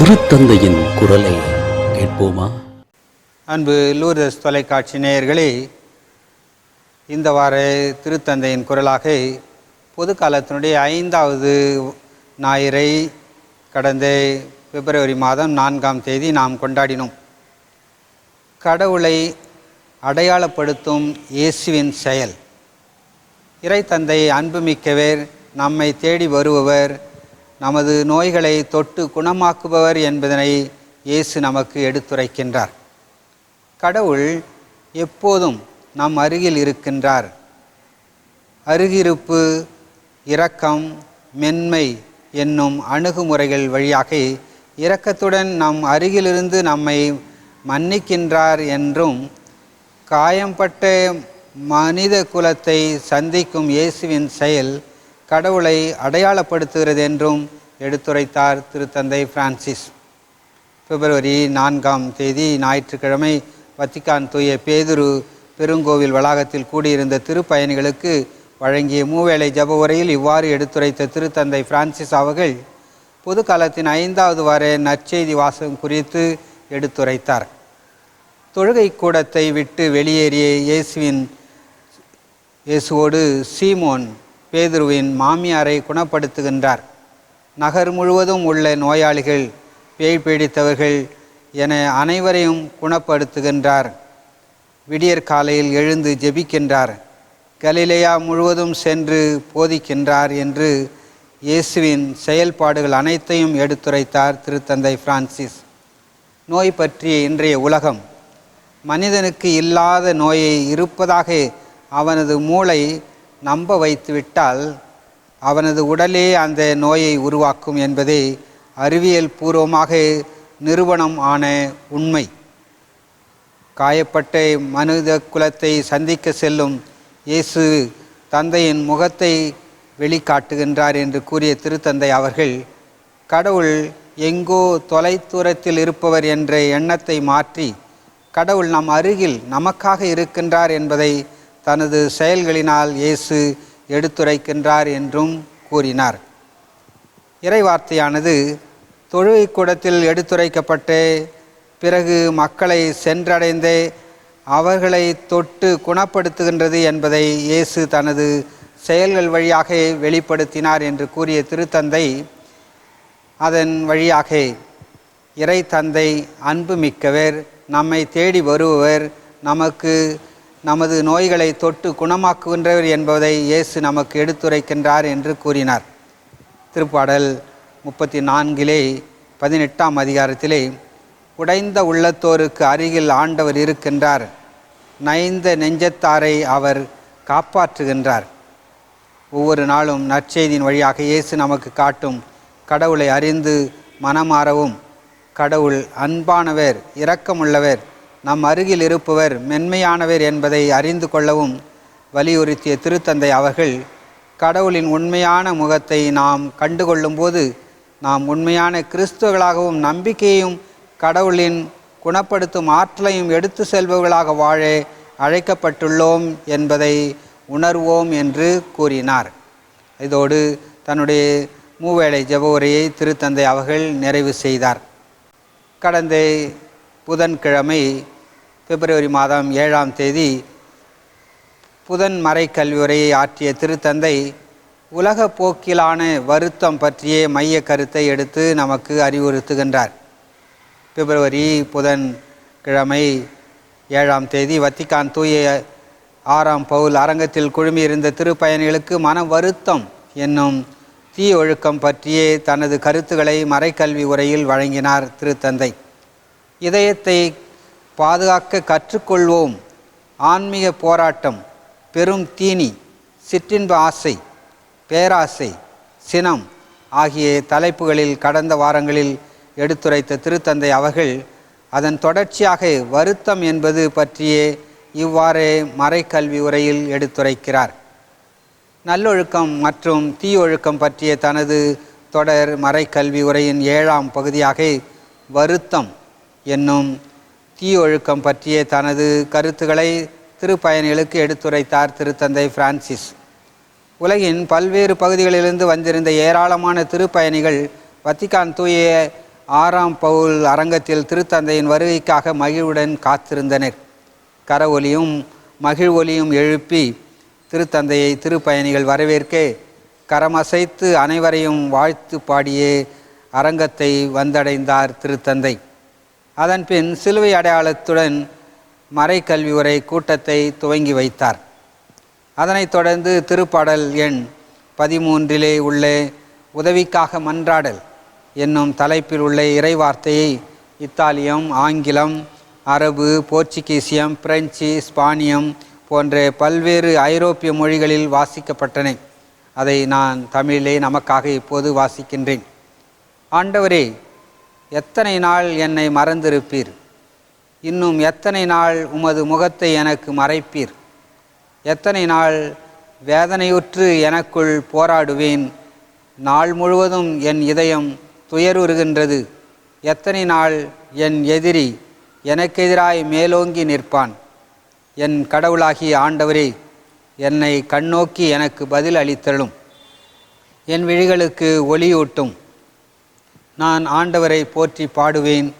திருத்தந்தையின் குரலை கேட்போமா? அன்பு லூர்தஸ் தொலைக்காட்சி நேயர்களே இந்த வார திருத்தந்தையின் குரலாக பொது காலத்தினுடைய ஐந்தாவது ஞாயிறை கடந்த பிப்ரவரி மாதம் நான்காம் தேதி நாம் கொண்டாடினோம். கடவுளை அடையாளப்படுத்தும் இயேசுவின் செயல். இறைத்தந்தை அன்புமிக்கவர் நம்மை தேடி வருபவர் நமது நோய்களை தொட்டு குணமாக்குபவர் என்பதனை இயேசு நமக்கு எடுத்துரைக்கின்றார். கடவுள் எப்போதும் நம் அருகில் இருக்கின்றார். அருகிருப்பு இரக்கம் மென்மை என்னும் அணுகுமுறைகள் வழியாக இரக்கத்துடன் நம் அருகிலிருந்து நம்மை மன்னிக்கின்றார் என்றும் காயம்பட்ட மனித குலத்தை சந்திக்கும் இயேசுவின் செயல் கடவுளை அடையாளப்படுத்துகிறது என்றும் எடுத்துரைத்தார் திருத்தந்தை பிரான்சிஸ். பிப்ரவரி நான்காம் தேதி ஞாயிற்றுக்கிழமை வத்திக்கான் தூய பேதுரு பெருங்கோவில் வளாகத்தில் கூடியிருந்த திருப்பயணிகளுக்கு வழங்கிய மூவேளை ஜப உரையில் இவ்வாறு எடுத்துரைத்த திருத்தந்தை பிரான்சிஸ் அவர்கள் பொது காலத்தின் ஐந்தாவது வார நற்செய்தி வாசகம் குறித்து எடுத்துரைத்தார். தொழுகை கூடத்தை விட்டு வெளியேறிய இயேசுவின் இயேசுவோடு சீமோன் பேதுருவின் மாமியாரை குணப்படுத்துகின்றார். நகர் முழுவதும் உள்ள நோயாளிகள் பேய் பீடித்தவர்கள் என அனைவரையும் குணப்படுத்துகின்றார். விடியற் காலையில் எழுந்து ஜெபிக்கின்றார். கலிலேயா முழுவதும் சென்று போதிக்கின்றார் என்று இயேசுவின் செயல்பாடுகள் அனைத்தையும் எடுத்துரைத்தார் திருத்தந்தை பிரான்சிஸ். நோய் பற்றிய இன்றைய உலகம். மனிதனுக்கு இல்லாத நோயை இருப்பதாக அவனது மூளை நம்ப வைத்துவிட்டால் அவனது உடலே அந்த நோயை உருவாக்கும் என்பதே அறிவியல் பூர்வமாக நிறுவனம் ஆன உண்மை. காயப்பட்ட மனித குலத்தை சந்திக்க செல்லும் இயேசு தந்தையின் முகத்தை வெளிக்காட்டுகின்றார் என்று கூறிய திருத்தந்தை அவர்கள் கடவுள் எங்கோ தொலைதூரத்தில் இருப்பவர் என்ற எண்ணத்தை மாற்றி கடவுள் நம் அருகில் நமக்காக இருக்கின்றார் என்பதை தனது செயல்களினால் இயேசு எடுத்துரைக்கின்றார் என்றும் கூறினார். இறைவார்த்தையானது தொழுகை கூடத்தில் எடுத்துரைக்கப்பட்ட பிறகு மக்களை சென்றடைந்தே அவர்களை தொட்டு குணப்படுத்துகின்றது என்பதை இயேசு தனது செயல்கள் வழியாக வெளிப்படுத்தினார் என்று கூறிய திருத்தந்தை அதன் வழியாக இறை தந்தை அன்பு மிக்கவர் நம்மை தேடி வருபவர் நமக்கு நமது நோய்களை தொட்டு குணமாக்குகின்றவர் என்பதை இயேசு நமக்கு எடுத்துரைக்கின்றார் என்று கூறினார். திருப்பாடல் முப்பத்தி நான்கிலே பதினெட்டாம் அதிகாரத்திலே உடைந்த உள்ளத்தோருக்கு அருகில் ஆண்டவர் இருக்கின்றார். நைந்த நெஞ்சத்தாரை அவர் காப்பாற்றுகின்றார். ஒவ்வொரு நாளும் நற்செய்தியின் வழியாக இயேசு நமக்கு காட்டும் கடவுளை அறிந்து மனமாறவும் கடவுள் அன்பானவர் இரக்கமுள்ளவர் நம் அருகில் இருப்பவர் மென்மையானவர் என்பதை அறிந்து கொள்ளவும் வலியுறுத்திய திருத்தந்தை அவர்கள் கடவுளின் உண்மையான முகத்தை நாம் கண்டுகொள்ளும்போது நாம் உண்மையான கிறிஸ்துவர்களாகவும் நம்பிக்கையும் கடவுளின் குணப்படுத்தும் ஆற்றலையும் எடுத்து செல்பவர்களாக வாழ அழைக்கப்பட்டுள்ளோம் என்பதை உணர்வோம் என்று கூறினார். இதோடு தன்னுடைய மூவேளை ஜெப உரையை திருத்தந்தை அவர்கள் நிறைவு செய்தார். கடந்த புதன்கிழமை பிப்ரவரி மாதம் ஏழாம் தேதி புதன் மறை கல்வியுரையை ஆற்றிய திருத்தந்தை உலக போக்கிலான வருத்தம் பற்றிய மைய கருத்தை எடுத்து நமக்கு அறிவுறுத்துகின்றார். பிப்ரவரி புதன் கிழமை ஏழாம் தேதி வத்திக்கான் தூய ஆறாம் பவுல் அரங்கத்தில் குழுமியிருந்த திருப்பயணிகளுக்கு மன வருத்தம் என்னும் தீ ஒழுக்கம் பற்றியே தனது கருத்துக்களை மறைக்கல்வி உரையில் வழங்கினார் திருத்தந்தை. இதயத்தை பாதுகாக்க கற்றுக்கொள்வோம். ஆன்மீக போராட்டம் பெரும் தீனி சிற்றின்ப ஆசை பேராசை சினம் ஆகிய தலைப்புகளில் கடந்த வாரங்களில் எடுத்துரைத்த திருத்தந்தை அவர்கள் அதன் தொடர்ச்சியாக வருத்தம் என்பது பற்றியே இவ்வாறே மறைக்கல்வி உரையில் எடுத்துரைக்கிறார். நல்லொழுக்கம் மற்றும் தீயொழுக்கம் பற்றிய தனது தொடர் மறைக்கல்வி உரையின் ஏழாம் பகுதியாக வருத்தம் என்னும் தீயொழுக்கம் பற்றிய தனது கருத்துக்களை திருப்பயணிகளுக்கு எடுத்துரைத்தார் திருத்தந்தை பிரான்சிஸ். உலகின் பல்வேறு பகுதிகளிலிருந்து வந்திருந்த ஏராளமான திருப்பயணிகள் வத்திகான் தூய ஆறாம் பவுல் அரங்கத்தில் திருத்தந்தையின் வருகைக்காக மகிழ்வுடன் காத்திருந்தனர். கர மகிழ் ஒலியும் எழுப்பி திருத்தந்தையை திருப்பயணிகள் வரவேற்க கரமசைத்து அனைவரையும் வாழ்த்து பாடியே அரங்கத்தை வந்தடைந்தார் திருத்தந்தை. அதன்பின் சிலுவை அடையாளத்துடன் மறைக்கல்வி உரை கூட்டத்தை துவங்கி வைத்தார். அதனைத் தொடர்ந்து திருப்பாடல் எண் பதிமூன்றிலே உள்ள உதவிக்காக மன்றாடல் என்னும் தலைப்பில் உள்ள இறைவார்த்தையை இத்தாலியம் ஆங்கிலம் அரபு போர்ச்சுகீசியம் பிரெஞ்சு ஸ்பானியம் போன்ற பல்வேறு ஐரோப்பிய மொழிகளில் வாசிக்கப்பட்டன. அதை நான் தமிழிலே நமக்காக இப்போது வாசிக்கின்றேன். ஆண்டவரே எத்தனை நாள் என்னை மறந்திருப்பீர்? இன்னும் எத்தனை நாள் உமது முகத்தை எனக்கு மறைப்பீர்? எத்தனை நாள் வேதனையுற்று எனக்குள் போராடுவேன்? நாள் முழுவதும் என் இதயம் துயருறுகின்றது. எத்தனை நாள் என் எதிரி எனக்கெதிராய் மேலோங்கி நிற்பான்? என் கடவுளாகிய ஆண்டவரே என்னை கண்ணோக்கி எனக்கு பதில் அளித்தலும் என் விழிகளுக்கு ஒளியூட்டும். நான் ஆண்டவரை போற்றி பாடுவேன்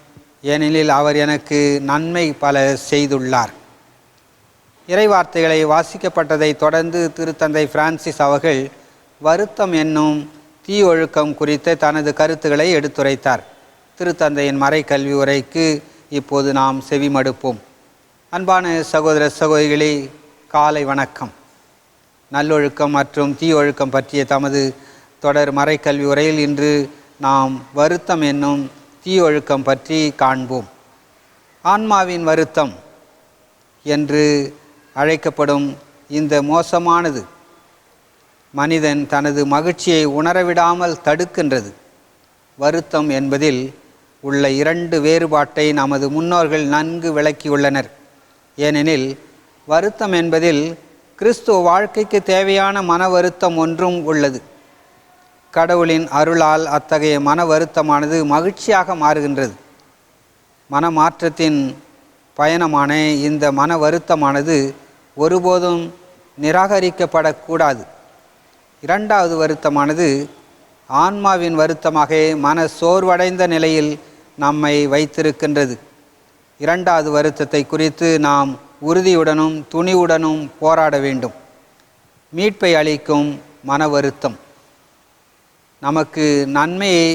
ஏனெனில் அவர் எனக்கு நன்மை பல செய்துள்ளார். இறைவார்த்தைகளை வாசிக்கப்பட்டதை தொடர்ந்து திருத்தந்தை பிரான்சிஸ் அவர்கள் வருத்தம் என்னும் தீ ஒழுக்கம் குறித்த தனது கருத்துக்களை எடுத்துரைத்தார். திருத்தந்தையின் மறைக்கல்வி உரைக்கு இப்போது நாம் செவிமடுப்போம். அன்பான சகோதர சகோதரிகளே காலை வணக்கம். நல்லொழுக்கம் மற்றும் தீ ஒழுக்கம் பற்றிய தமது தொடர் மறைக்கல்வி உரையில் இன்று நாம் வருத்தம் என்னும் தீயொழுக்கம் பற்றி காண்போம். ஆன்மாவின் வருத்தம் என்று அழைக்கப்படும் இந்த மோசமானது மனிதன் தனது மகிழ்ச்சியை உணரவிடாமல் தடுக்கின்றது. வருத்தம் என்பதில் உள்ள இரண்டு வேறுபாட்டை நமது முன்னோர்கள் நன்கு விளக்கியுள்ளனர். ஏனெனில் வருத்தம் என்பதில் கிறிஸ்துவ வாழ்க்கைக்கு தேவையான மன வருத்தம் ஒன்றும் உள்ளது. கடவுளின் அருளால் அத்தகைய மன வருத்தமானது மகிழ்ச்சியாக மாறுகின்றது. மனமாற்றத்தின் பயணமான இந்த மன வருத்தமானது ஒருபோதும் நிராகரிக்கப்படக்கூடாது. இரண்டாவது வருத்தமானது ஆன்மாவின் வருத்தமாக மன சோர்வடைந்த நிலையில் நம்மை வைத்திருக்கின்றது. இரண்டாவது வருத்தத்தை குறித்து நாம் உறுதியுடனும் துணிவுடனும் போராட வேண்டும். மீட்பை அளிக்கும் மன வருத்தம். நமக்கு நன்மையை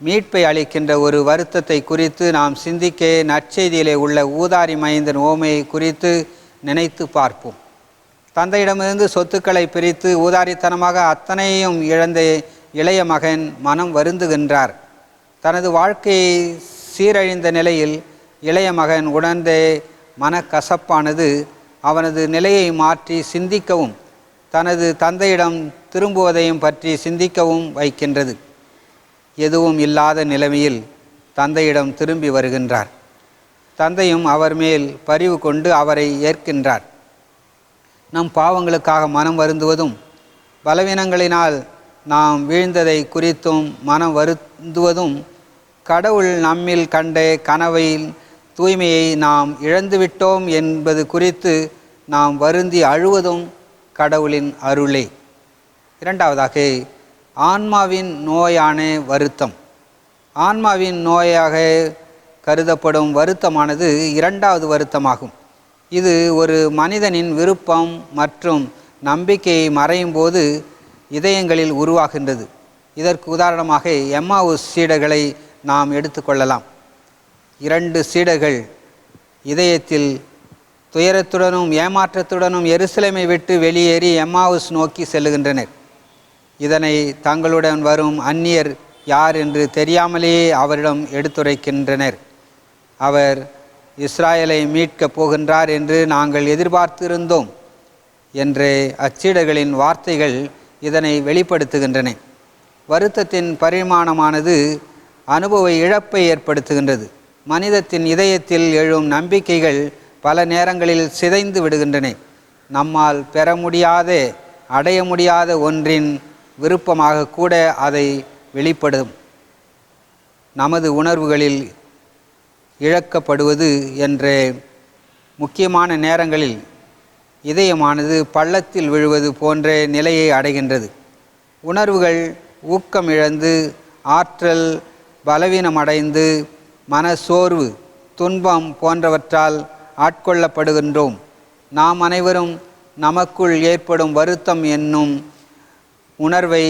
மீட்பை அளிக்கின்ற ஒரு வருத்தத்தை குறித்து நாம் சிந்திக்க நற்செய்தியிலே உள்ள ஊதாரி மைந்தன் ஓமையை குறித்து நினைத்து பார்ப்போம். தந்தையிடமிருந்து சொத்துக்களை பிரித்து ஊதாரித்தனமாக அத்தனையும் இழந்த இளைய மகன் மனம் வருந்துகின்றார். தனது வாழ்க்கையை சீரழிந்த நிலையில் இளைய மகன் உணர்ந்த மனக்கசப்பானது அவனது நிலையை மாற்றி சிந்திக்கவும் தனது தந்தையிடம் திரும்புவதையும் பற்றி சிந்திக்கவும் வைக்கின்றது. எதுவும் இல்லாத நிலைமையில் தந்தையிடம் திரும்பி வருகின்றார். தந்தையும் அவர் மேல் பரிவு கொண்டு அவரை ஏற்கின்றார். நம் பாவங்களுக்காக மனம் வருந்துவதும் பலவீனங்களினால் நாம் வீழ்ந்ததை குறித்தும் மனம் வருந்துவதும் கடவுள் நம்மில் கண்ட கனவையில் தூய்மையை நாம் இழந்துவிட்டோம் என்பது குறித்து நாம் வருந்தி அழுவதும் கடவுளின் அருளே. இரண்டாவதாக ஆன்மாவின் நோயான வருத்தம். ஆன்மாவின் நோயாக கருதப்படும் வருத்தமானது இரண்டாவது வருத்தமாகும். இது ஒரு மனிதனின் விருப்பம் மற்றும் நம்பிக்கையை மறையும் போது இதயங்களில் உருவாகின்றது. இதற்கு உதாரணமாக எம்மாவுஸ் சீடர்களை நாம் எடுத்துக்கொள்ளலாம் இரண்டு சீடர்கள் இதயத்தில் துயரத்துடனும் ஏமாற்றத்துடனும் எருசலேமை விட்டு வெளியேறி எம்மாவுஸ் நோக்கி செல்லுகின்றனர். இதனை தங்களுடன் வரும் அந்நியர் யார் என்று தெரியாமலேயே அவரிடம் எடுத்துரைக்கின்றனர். அவர் இஸ்ராயலை மீட்கப் போகின்றார் என்று நாங்கள் எதிர்பார்த்திருந்தோம் என்று அச்சீடர்களின் வார்த்தைகள் இதனை வெளிப்படுத்துகின்றன. வருத்தத்தின் பரிமாணமானது அனுபவ இழப்பை ஏற்படுத்துகின்றது. மனிதத்தின் இதயத்தில் எழும் நம்பிக்கைகள் பல நேரங்களில் சிதைந்து விடுகின்றன. நம்மால் பெற முடியாத அடைய முடியாத ஒன்றின் விருப்பமாக கூட அதை வெளிப்படும். நமது உணர்வுகளில் இழக்கப்படுவது என்ற முக்கியமான நேரங்களில் இதயமானது பள்ளத்தில் விழுவது போன்ற நிலையை அடைகின்றது. உணர்வுகள் ஊக்கம் இழந்து ஆற்றல் பலவீனமடைந்து மனசோர்வு துன்பம் போன்றவற்றால் ஆட்கொள்ளப்படுகின்றோம். நாம் அனைவரும் நமக்குள் ஏற்படும் வருத்தம் என்னும் உணர்வை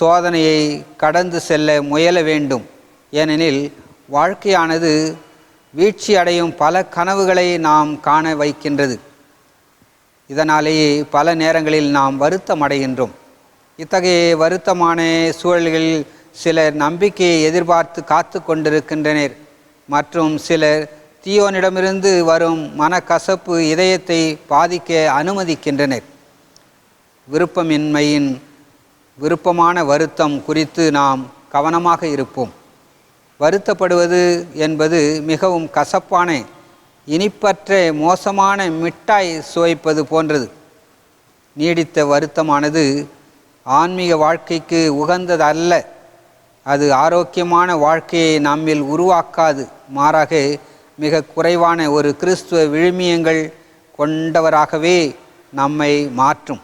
சோதனையை கடந்து செல்ல முயல வேண்டும். ஏனெனில் வாழ்க்கையானது வீழ்ச்சி அடையும் பல கனவுகளை நாம் காண வைக்கின்றது. இதனாலேயே பல நேரங்களில் நாம் வருத்தம் அடைகின்றோம். இத்தகைய வருத்தமான சூழல்களில் சிலர் நம்பிக்கையை எதிர்பார்த்து காத்து கொண்டிருக்கின்றனர். மற்றும் சிலர் தீயோனிடமிருந்து வரும் மனக்கசப்பு இதயத்தை பாதிக்க அனுமதிக்கின்றனர். விருப்பமின்மையின் விருப்பமான வருத்தம் குறித்து நாம் கவனமாக இருப்போம். வருத்தப்படுவது என்பது மிகவும் கசப்பான இனிப்பற்ற மோசமான மிட்டாய் சுவைப்பது போன்றது. நீடித்த வருத்தமானது ஆன்மீக வாழ்க்கைக்கு உகந்தது அல்ல அது ஆரோக்கியமான வாழ்க்கையை நம்மில் உருவாக்காது மாறாக மிக குறைவான ஒரு கிறிஸ்துவ விழுமியங்கள் கொண்டவராகவே நம்மை மாற்றும்.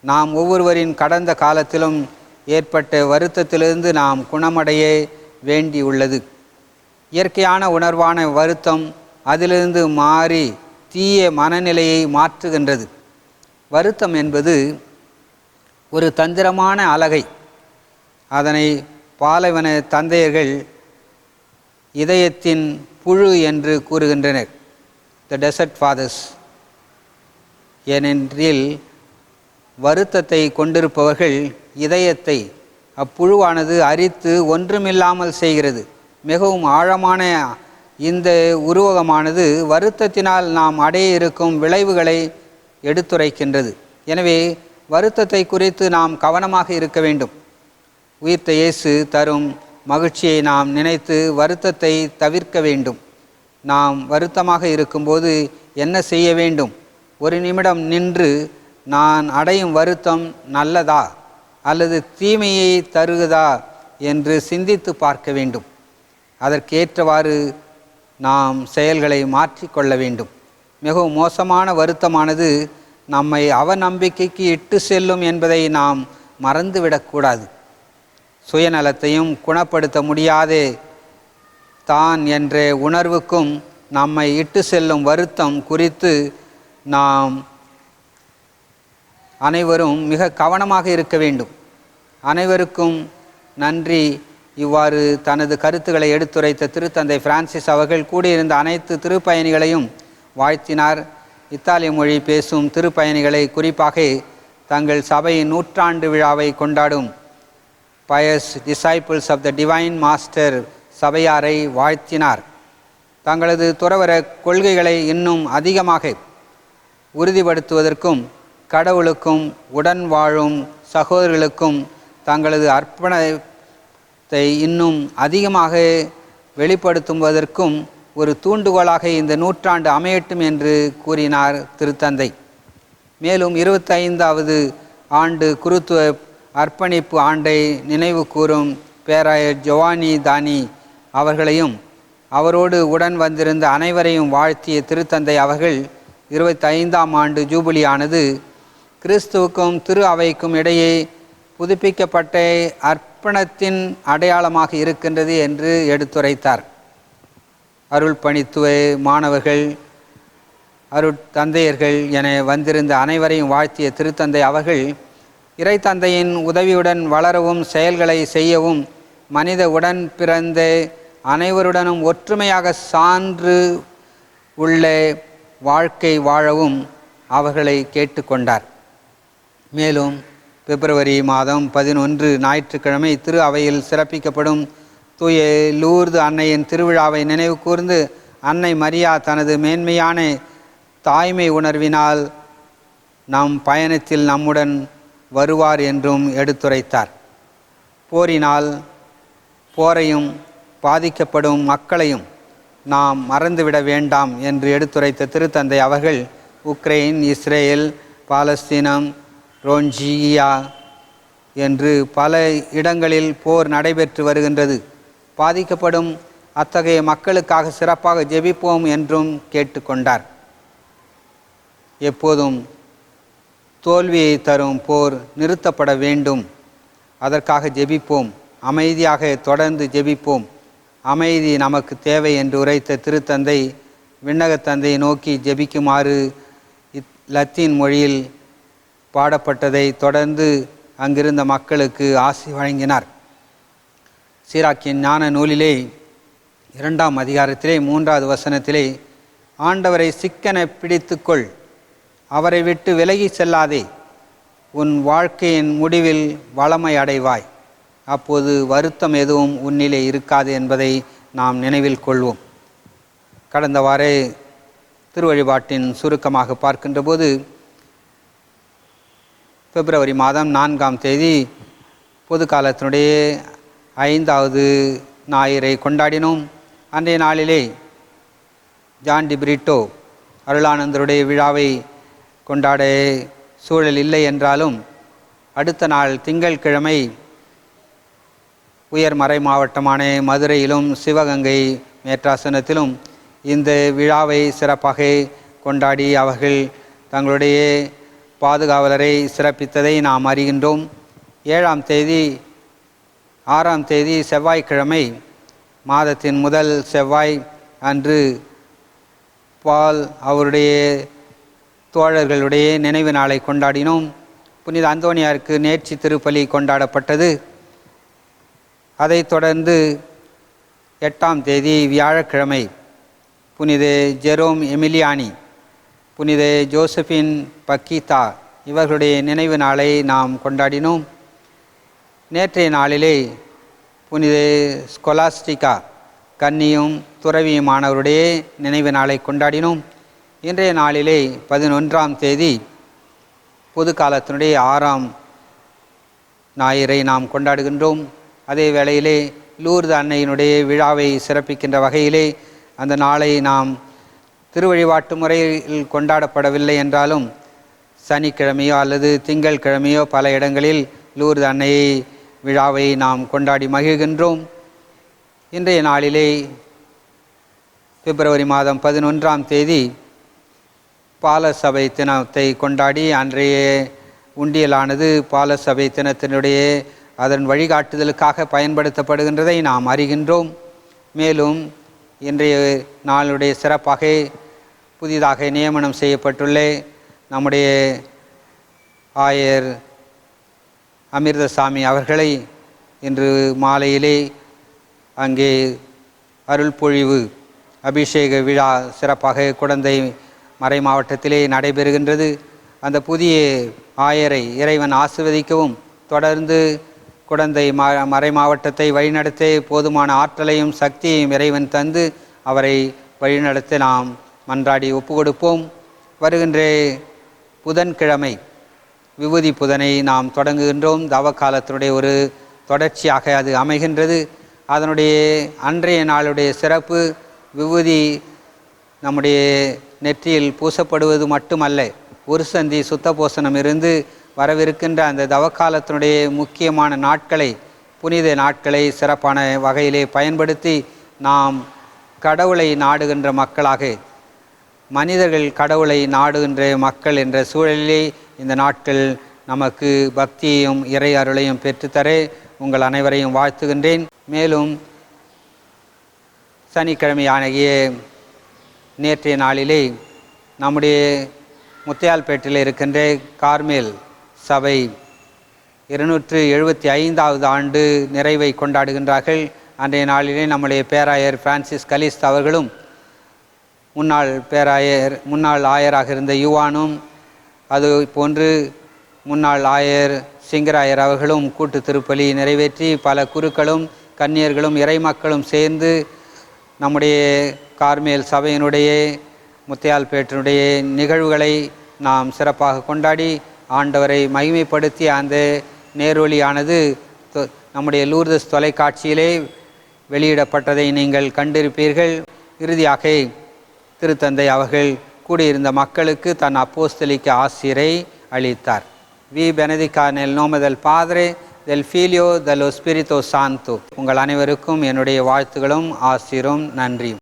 நாம் ஒவ்வொருவரின் கடந்த காலத்திலும் ஏற்பட்ட வருத்தத்திலிருந்து நாம் குணமடைய வேண்டியுள்ளது. இயற்கையான உணர்வான வருத்தம் அதிலிருந்து மாறி தீய மனநிலையை மாற்றுகின்றது. வருத்தம் என்பது ஒரு தந்திரமான அலகை அதனை பாலைவன தந்தையர்கள் இதயத்தின் புழு என்று கூறுகின்றனர். த டெசர்ட் ஃபாதர்ஸ் ஏனென்றில் வருத்தத்தை கொண்டிருப்பவர்கள் இதயத்தை அப்புழுவானது அரித்து ஒன்றுமில்லாமல் செய்கிறது. மிகவும் ஆழமான இந்த உருவகமானது வருத்தத்தினால் நாம் அடைய இருக்கும் விளைவுகளை எடுத்துரைக்கின்றது. எனவே வருத்தத்தை குறித்து நாம் கவனமாக இருக்க வேண்டும். உயிர்த்த இயேசு தரும் மகிழ்ச்சியை நாம் நினைத்து வருத்தத்தை தவிர்க்க வேண்டும். நாம் வருத்தமாக இருக்கும்போது என்ன செய்ய வேண்டும்? ஒரு நிமிடம் நின்று நான் அடையும் வருத்தம் நல்லதா அல்லது தீமையை தருகுதா என்று சிந்தித்து பார்க்க வேண்டும். அதற்கேற்றவாறு நாம் செயல்களை மாற்றிக்கொள்ள வேண்டும். மிகவும் மோசமான வருத்தமானது நம்மை அவநம்பிக்கைக்கு இட்டு செல்லும் என்பதை நாம் மறந்துவிடக்கூடாது சுயநலத்தையும் குணப்படுத்த முடியாதே தான் என்ற உணர்வுக்கும் நம்மை இட்டு செல்லும் வருத்தம் குறித்து நாம் அனைவரும் மிக கவனமாக இருக்க வேண்டும். அனைவருக்கும் நன்றி. இவ்வாறு தனது கருத்துக்களை எடுத்துரைத்த திருத்தந்தை பிரான்சிஸ் அவர்கள் கூடியிருந்த அனைத்து திருப்பயணிகளையும் வாழ்த்தினார். இத்தாலிய மொழி பேசும் திருப்பயணிகளை குறிப்பாக தங்கள் சபையின் நூற்றாண்டு விழாவை கொண்டாடும் pious disciples of the divine master சபையாரை வாழ்த்தினார். தங்களது துறவர கொள்கைகளை இன்னும் அதிகமாக உறுதிப்படுத்துவதற்கும் கடவுளுக்கும் உடன் வாழும் சகோதரர்களுக்கும் தங்களது அர்ப்பணத்தை இன்னும் அதிகமாக வெளிப்படுத்துவதற்கும் ஒரு தூண்டுகோலாக இந்த நூற்றாண்டு அமையட்டும் என்று கூறினார் திருத்தந்தை. மேலும் இருபத்தைந்தாவது ஆண்டு குருத்துவ அர்ப்பணிப்பு ஆண்டை நினைவு கூறும் பேராயர் ஜொவானி தானி அவர்களையும் அவரோடு உடன் வந்திருந்த அனைவரையும் வாழ்த்திய திருத்தந்தை அவர்கள் இருபத்தைந்தாம் ஆண்டு ஜூபிலி ஆனது கிறிஸ்துவுக்கும் திரு அவைக்கும் இடையே புதுப்பிக்கப்பட்ட அர்ப்பணத்தின் அடையாளமாக இருக்கின்றது என்று எடுத்துரைத்தார். அருள் பணித்துவ மாணவர்கள் அருட்தந்தையர்கள் என வந்திருந்த அனைவரையும் வாழ்த்திய திருத்தந்தை அவர்கள் இறைத்தந்தையின் உதவியுடன் வளரவும் செயல்களை செய்யவும் மனித உடன் பிறந்த அனைவருடனும் ஒற்றுமையாக சான்று உள்ள வாழ்க்கை வாழவும் அவர்களை கேட்டுக்கொண்டார். மேலும் பிப்ரவரி மாதம் பதினொன்று ஞாயிற்றுக்கிழமை திரு அவையில் சிறப்பிக்கப்படும் தூய லூர்து அன்னையின் திருவிழாவை நினைவு கூர்ந்து அன்னை மரியா தனது மேன்மையான தாய்மை உணர்வினால் நம் பயணத்தில் நம்முடன் வருவார் என்றும் எடுத்துரைத்தார். போரினால் போரையும் பாதிக்கப்படும் மக்களையும் நாம் மறந்துவிட வேண்டாம் என்று எடுத்துரைத்த திருத்தந்தை அவர்கள் உக்ரைன் இஸ்ரேல் பாலஸ்தீனம் ரோஞ்சியா என்று பல இடங்களில் போர் நடைபெற்று வருகின்றது. பாதிக்கப்படும் அத்தகைய மக்களுக்காக சிறப்பாக ஜெபிப்போம் என்றும் கேட்டுக்கொண்டார். எப்போதும் தோல்வியை தரும் போர் நிறுத்தப்பட வேண்டும். அதற்காக ஜெபிப்போம். அமைதியாக தொடர்ந்து ஜெபிப்போம். அமைதி நமக்கு தேவை என்று உரைத்த திருத்தந்தை விண்ணகத்தந்தையை நோக்கி ஜெபிக்குமாறு இத் லத்தீன் மொழியில் பாடப்பட்டதை தொடர்ந்து அங்கிருந்த மக்களுக்கு ஆசி வழங்கினார். சீராக்கியின் ஞான நூலிலே இரண்டாம் அதிகாரத்திலே மூன்றாவது வசனத்திலே ஆண்டவரை சிக்கன பிடித்துக்கொள் அவரை விட்டு விலகி செல்லாதே உன் வாழ்க்கையின் முடிவில் வளமை அடைவாய். அப்போது வருத்தம் எதுவும் உன்னிலே இருக்காது என்பதை நாம் நினைவில் கொள்வோம். கடந்த வாரே திருவழிபாட்டின் சுருக்கமாக பார்க்கின்ற போது பிப்ரவரி மாதம் நான்காம் தேதி பொது காலத்தினுடைய ஐந்தாவது ஞாயிறை கொண்டாடினோம். அன்றைய நாளிலே ஜான் டிபிரிட்டோ அருளானந்தருடைய விழாவை கொண்டாட சூழல் இல்லை என்றாலும் அடுத்த நாள் திங்கட்கிழமை உயர் மறை மாவட்டமான மதுரையிலும் சிவகங்கை மேற்றாசனத்திலும் இந்த விழாவை சிறப்பாக கொண்டாடி அவர்கள் தங்களுடைய பாதுகாவலரை சிறப்பித்ததை நாம் அறிகின்றோம். ஏழாம் தேதி ஆறாம் தேதி செவ்வாய்க்கிழமை மாதத்தின் முதல் செவ்வாய் அன்று பால் அவருடைய தோழர்களுடைய நினைவு நாளை கொண்டாடினோம். புனித அந்தோனியாருக்கு நேர்ச்சி திருப்பலி கொண்டாடப்பட்டது. அதைத் தொடர்ந்து எட்டாம் தேதி வியாழக்கிழமை புனித ஜெரோம் எமிலியானி புனித ஜோசபின் பக்கீதா இவர்களுடைய நினைவு நாளை நாம் கொண்டாடினோம். நேற்றைய நாளிலே புனித ஸ்கொலாஸ்டிகா கன்னியும் துறவியுமானவருடைய நினைவு நாளை கொண்டாடினோம். இன்றைய நாளிலே பதினொன்றாம் தேதி பொது காலத்தினுடைய ஆறாம் ஞாயிறை நாம் கொண்டாடுகின்றோம். அதே வேளையிலே லூர்து அன்னையினுடைய விழாவை சிறப்பிக்கின்ற வகையிலே அந்த நாளை நாம் திருவழிபாட்டு முறையில் கொண்டாடப்படவில்லை என்றாலும் சனிக்கிழமையோ அல்லது திங்கள் கிழமையோ பல இடங்களில் லூர்து அன்னையை விழாவை நாம் கொண்டாடி மகிழ்கின்றோம். இன்றைய நாளிலே பிப்ரவரி மாதம் பதினொன்றாம் தேதி பாலசபை தினத்தை கொண்டாடி அன்றைய உண்டியலானது பாலசபை தினத்தினுடைய அதன் வழிகாட்டுதலுக்காக பயன்படுத்தப்படுகின்றதை நாம் அறிகின்றோம். மேலும் இன்றைய நாளுடைய சிறப்பாக புதிதாக நியமனம் செய்யப்பட்டுள்ள நம்முடைய ஆயர் அமிர்தசாமி அவர்களை இன்று மாலையிலே அங்கே அருள்பொழிவு அபிஷேக விழா சிறப்பாக குடந்தை மறை மாவட்டத்திலே நடைபெறுகின்றது. அந்த புதிய ஆயரை இறைவன் ஆசிர்வதிக்கவும் தொடர்ந்து குடந்தை மா மறை மாவட்டத்தை வழிநடத்த போதுமான ஆற்றலையும் சக்தியையும் இறைவன் தந்து அவரை வழிநடத்த நாம் மன்றாடி ஒப்பு கொடுப்போம் வருகின்ற புதன்கிழமை விபூதி புதனை நாம் தொடங்குகின்றோம். தவ காலத்தினுடைய ஒரு தொடர்ச்சியாக அது அமைகின்றது. அதனுடைய அன்றைய நாளுடைய சிறப்பு விபூதி நம்முடைய நெற்றியில் பூசப்படுவது மட்டுமல்ல ஒரு சந்தி சுத்தபோசனம் இருந்து வரவிருக்கின்ற அந்த தவக்காலத்தினுடைய முக்கியமான நாட்களை புனித நாட்களை சிறப்பான வகையிலே பயன்படுத்தி நாம் கடவுளை நாடுகின்ற மக்களாக மனிதர்கள் கடவுளை நாடுகின்ற மக்கள் என்ற சூழலிலே இந்த நாட்கள் நமக்கு பக்தியையும் இறை அருளையும் பெற்றுத்தர உங்கள் அனைவரையும் வாழ்த்துகின்றேன். மேலும் சனிக்கிழமையானகிய நேற்றைய நாளிலே நம்முடைய முத்தையால்பேட்டில் இருக்கின்ற கார்மேல் சபை இருநூற்று எழுபத்தி ஐந்தாவது ஆண்டு நிறைவை கொண்டாடுகின்றார்கள். அன்றைய நாளிலே நம்முடைய பேராயர் பிரான்சிஸ் கலிஸ்த் அவர்களும் முன்னாள் பேராயர் முன்னாள் ஆயராக இருந்த யுவானும் அது போன்று முன்னாள் ஆயர் சிங்கராயர் அவர்களும் கூட்டு திருப்பலி நிறைவேற்றி பல குருக்களும் கன்னியர்களும் இறைமக்களும் சேர்ந்து நம்முடைய கார்மேல் சபையினுடைய முத்தையால்பேட்டினுடைய நிகழ்வுகளை நாம் சிறப்பாக கொண்டாடி ஆண்டவரை மகிமைப்படுத்தி அந்த நேரொலியானது தொ- நம்முடைய லூர்தஸ் தொலைக்காட்சியிலே வெளியிடப்பட்டதை நீங்கள் கண்டிருப்பீர்கள். இறுதியாக திருத்தந்தை அவர்கள் கூடியிருந்த மக்களுக்கு தன் அப்போஸ்தலிக்க ஆசிரை அளித்தார். வி. பெனதிகா நெல் நோமதல் பாதரே தெல் ஃபீலியோ dello spirito சாந்தோ உங்கள் அனைவருக்கும் என்னுடைய வாழ்த்துகளும் ஆசிரும் நன்றியும்.